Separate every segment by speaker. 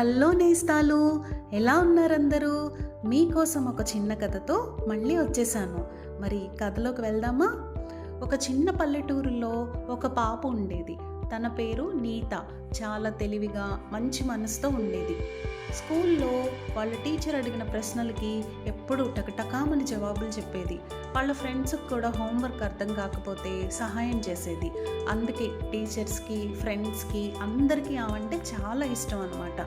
Speaker 1: Hello నేస్తాలు. ఎలా ఉన్నారందరూ? మీకోసం ఒక చిన్న కథతో మళ్ళీ వచ్చేసాను. మరి కథలోకి వెళ్దామా? ఒక చిన్న పల్లెటూరులో ఒక పాప ఉండేది. తన పేరు నీత. చాలా తెలివిగా మంచి మనసుతో ఉండేది. స్కూల్లో వాళ్ళ టీచర్ అడిగిన ప్రశ్నలకి ఎప్పుడూ టకటకామని జవాబులు చెప్పేది. వాళ్ళ ఫ్రెండ్స్కి కూడా హోంవర్క్ అర్థం కాకపోతే సహాయం చేసేది. అందుకే టీచర్స్కి ఫ్రెండ్స్కి అందరికీ ఆవంటే చాలా ఇష్టం అనమాట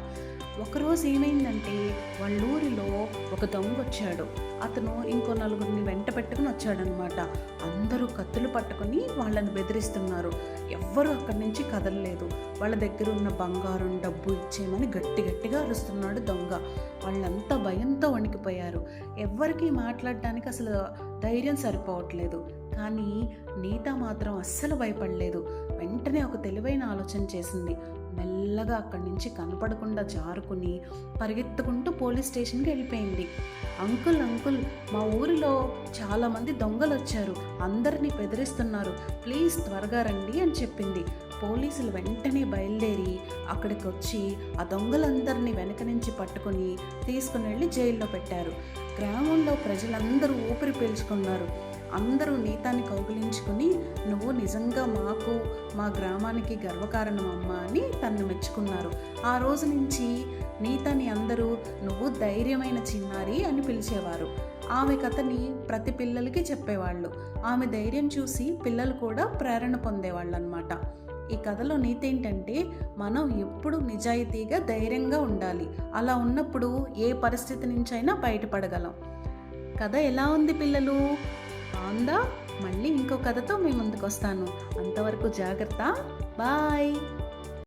Speaker 1: ఒకరోజు ఏమైందంటే వాళ్ళ ఊరిలో ఒక దొంగ వచ్చాడు. అతను ఇంకో నలుగురిని వెంట పెట్టుకుని వచ్చాడనమాట అందరూ కత్తులు పట్టుకొని వాళ్ళని బెదిరిస్తున్నారు. ఎవ్వరూ అక్కడి నుంచి కదలలేదు. వాళ్ళ దగ్గర ఉన్న బంగారం డబ్బు ఇచ్చేయమని గట్టి గట్టిగా అరుస్తున్నారు చేస్తున్నాడు దొంగ. వాళ్ళంతా భయంతో వణికిపోయారు. ఎవ్వరికీ మాట్లాడడానికి అసలు ధైర్యం సరిపోవట్లేదు. కానీ నీత మాత్రం అస్సలు భయపడలేదు. వెంటనే ఒక తెలివైన ఆలోచన చేసింది. మెల్లగా అక్కడి నుంచి కనపడకుండా జారుకుని పరిగెత్తుకుంటూ పోలీస్ స్టేషన్కి వెళ్ళిపోయింది. అంకుల్ అంకుల్ మా ఊరిలో చాలామంది దొంగలు వచ్చారు. అందరినీ బెదిరిస్తున్నారు. ప్లీజ్ త్వరగా రండి అని చెప్పింది. పోలీసులు వెంటనే బయలుదేరి అక్కడికి వచ్చి ఆ దొంగలందరినీ వెనక నుంచి పట్టుకొని తీసుకుని వెళ్ళి జైల్లో పెట్టారు. గ్రామంలో ప్రజలందరూ ఊపిరి పీల్చుకున్నారు. అందరూ నీతాన్ని కౌగిలించుకుని నువ్వు నిజంగా మాకు మా గ్రామానికి గర్వకారణం అమ్మ అని తన్ను మెచ్చుకున్నారు. ఆ రోజు నుంచి నీతాని అందరూ నువ్వు ధైర్యమైన చిన్నారి అని పిలిచేవారు. ఆమె కథని ప్రతి పిల్లలకి చెప్పేవాళ్ళు. ఆమె ధైర్యం చూసి పిల్లలు కూడా ప్రేరణ పొందేవాళ్ళు అనమాట ఈ కథలో నీతి ఏంటంటే మనం ఎప్పుడు నిజాయితీగా ధైర్యంగా ఉండాలి. అలా ఉన్నప్పుడు ఏ పరిస్థితి నుంచైనా బయటపడగలం. కథ ఎలా ఉంది పిల్లలు? బాగుందా? మళ్ళీ ఇంకో కథతో మీ ముందుకు వస్తాను అంతవరకు జాగ్రత్త. బాయ్.